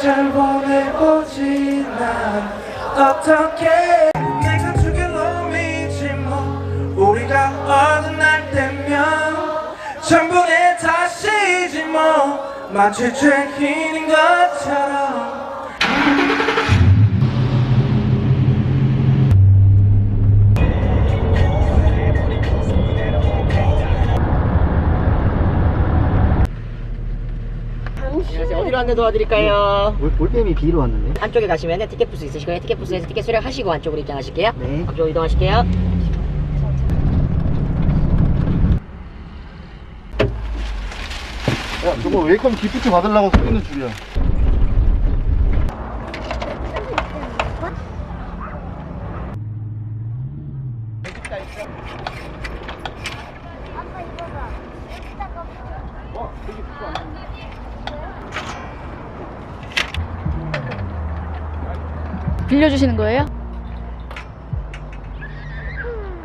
문자를 보내보지 난 어떻게 내가 죽일 놈이지 뭐 우리가 어느 날 되면 전부의 다시지 뭐 마치 죄인인 것처럼 안녕하세요. 어디로 안내 도와드릴까요? 올, 올빼미 B로 왔는데? 안쪽에 가시면 티켓 부스 있으실 거예요. 티켓 부스에서 티켓 수령하시고 안쪽으로 입장하실게요. 네. 앞쪽으로 이동하실게요. 야, 저거 웨이컴 기프트 받으려고 서 있는 줄이야. 아빠 이거 봐. 여기다가 빌려주시는 거예요?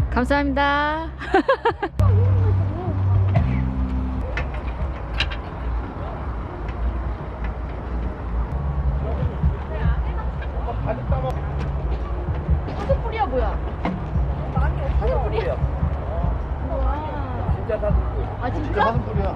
감사합니다. 사슴뿔이야 뭐야? 사슴뿔이야. 우와. 진짜 사슴 아 진짜 진짜? 소리야.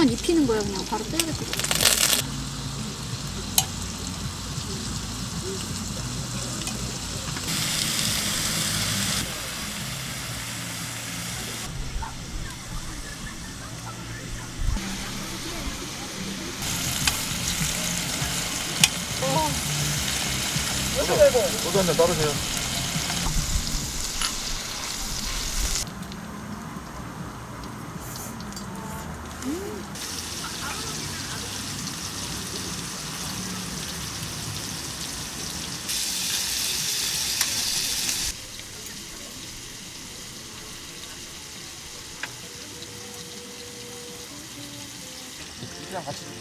버터만 입히는 거예요. 그냥 바로 떼야겠다. 저도 한잔 따르세요. 그냥 같이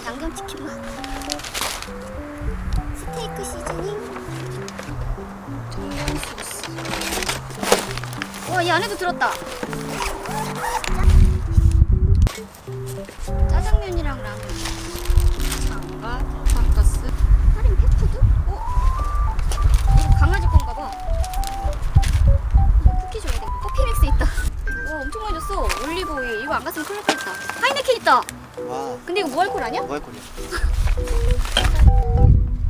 양념치킨 맛. 스테이크 시즈닝. 와, 이 안에도 들었다. 짜장면이랑 라면. 장과 돈가스. 할인 펫푸드? 어? 이거 강아지 건가 봐. 이거 쿠키 줘야 돼. 커피 믹스 있다. 와, 엄청 많이 줬어. 올리브 오일. 이거 안 갔으면 큰일 날 뻔했다. 하이네켄 있다. 와 근데 이거 무알콜 아니야? 뭐 할 거냐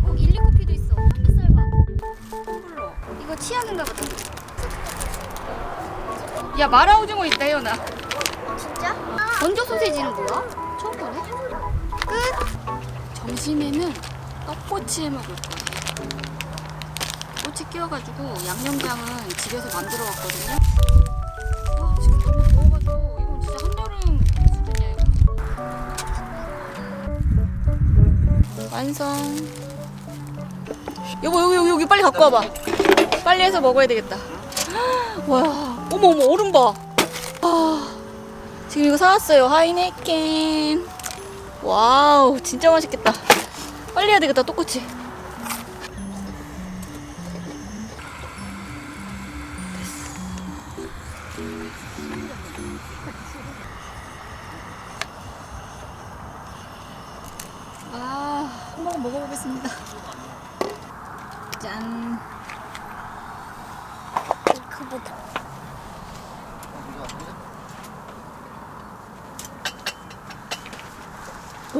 어, 일리 커피도 있어. 삼겹살 봐. 텀블러. 이거 치약인가 보다. 야 마라 오징어 있다 혜연아. 진짜? 건조 소세지는 뭐야? 처음 보네. 끝. 점심에는 떡꼬치 해 먹을 거예요. 꼬치 끼워가지고 양념장은 집에서 만들어 왔거든요. 완성. 여보 여기 여기 여기 빨리 갖고 와봐. 빨리 해서 먹어야 되겠다. 와 어머 어머 얼음 봐. 아 지금 이거 사왔어요 하이네켄. 와우 진짜 맛있겠다 빨리 해야 되겠다 떡꼬치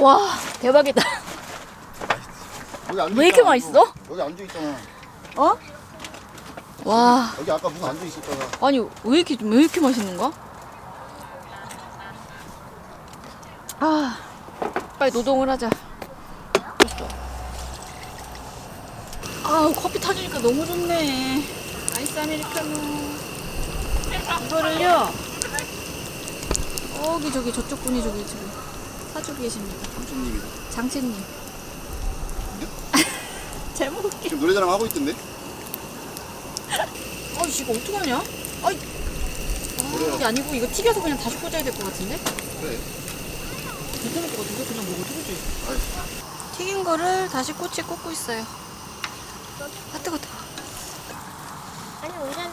와 대박이다 여기 앉아 왜 이렇게 있잖아, 맛있어? 여기 앉아 있잖아 어? 와 여기 아까 누가 앉아 있었잖아 아니 왜 이렇게 왜 이렇게 맛있는 거야? 아 빨리 노동을 하자. 아 커피 타주니까 너무 좋네. 아이스 아메리카노. 이거를요. 저기 저기 저쪽 분이 저기 지금 사주고 계십니다. 삼촌님이다 장채님. 잘 먹을게. 지금 노래자랑 하고 있던데 아 이거 어떡하냐? 아이. 아, 이게 아니고 이거 튀겨서 그냥 다시 꽂아야 될 것 같은데? 그래 괜찮을 것 같은데? 그냥 먹어 튀겨지. 아이. 튀긴 거를 다시 꼬치에 꽂고 있어요. 아 뜨거 뜨거. 아니, 오히려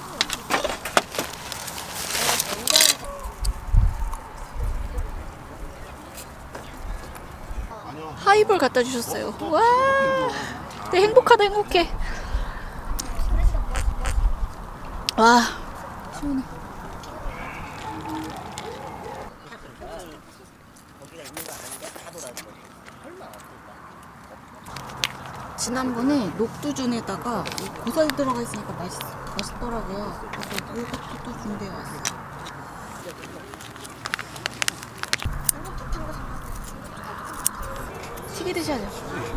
아니야 하이볼 갖다 주셨어요. 와, 네 행복하다 행복해. 와, 시원해. 지난번에 녹두전에다가 이 고사리 들어가 있으니까 맛있, 맛있더라고요. 그래서 이것도 또 준비해 왔어요. 튀기 드셔야죠.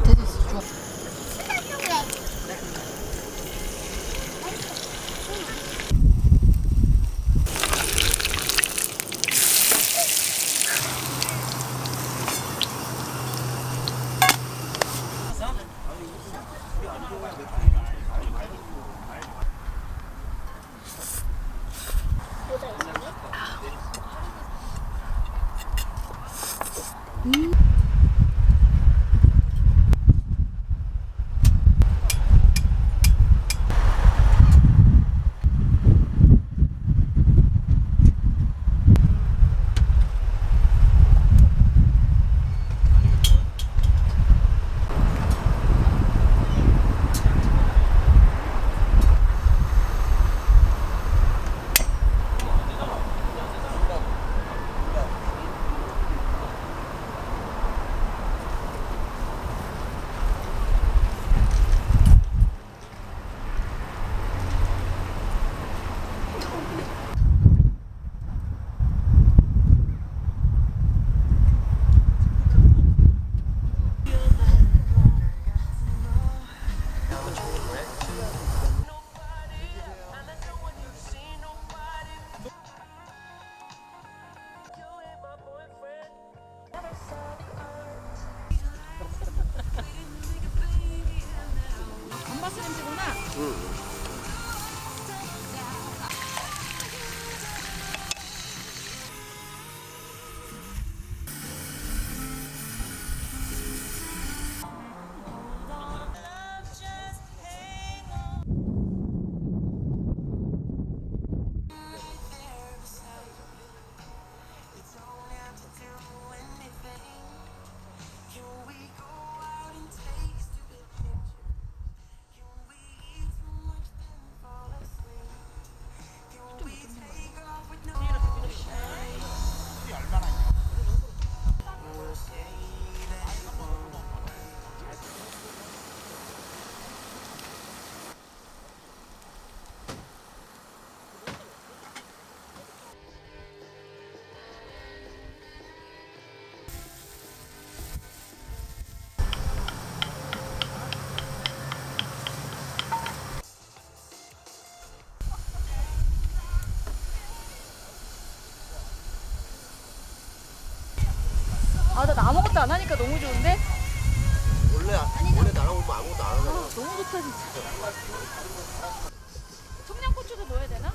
감바스 냄새구나. 아무것도 안 하니까 너무 좋은데? 원래 원래 나랑 오면 아무것도 안 하잖아. 너무 좋다 진짜. 청양고추도 넣어야 되나?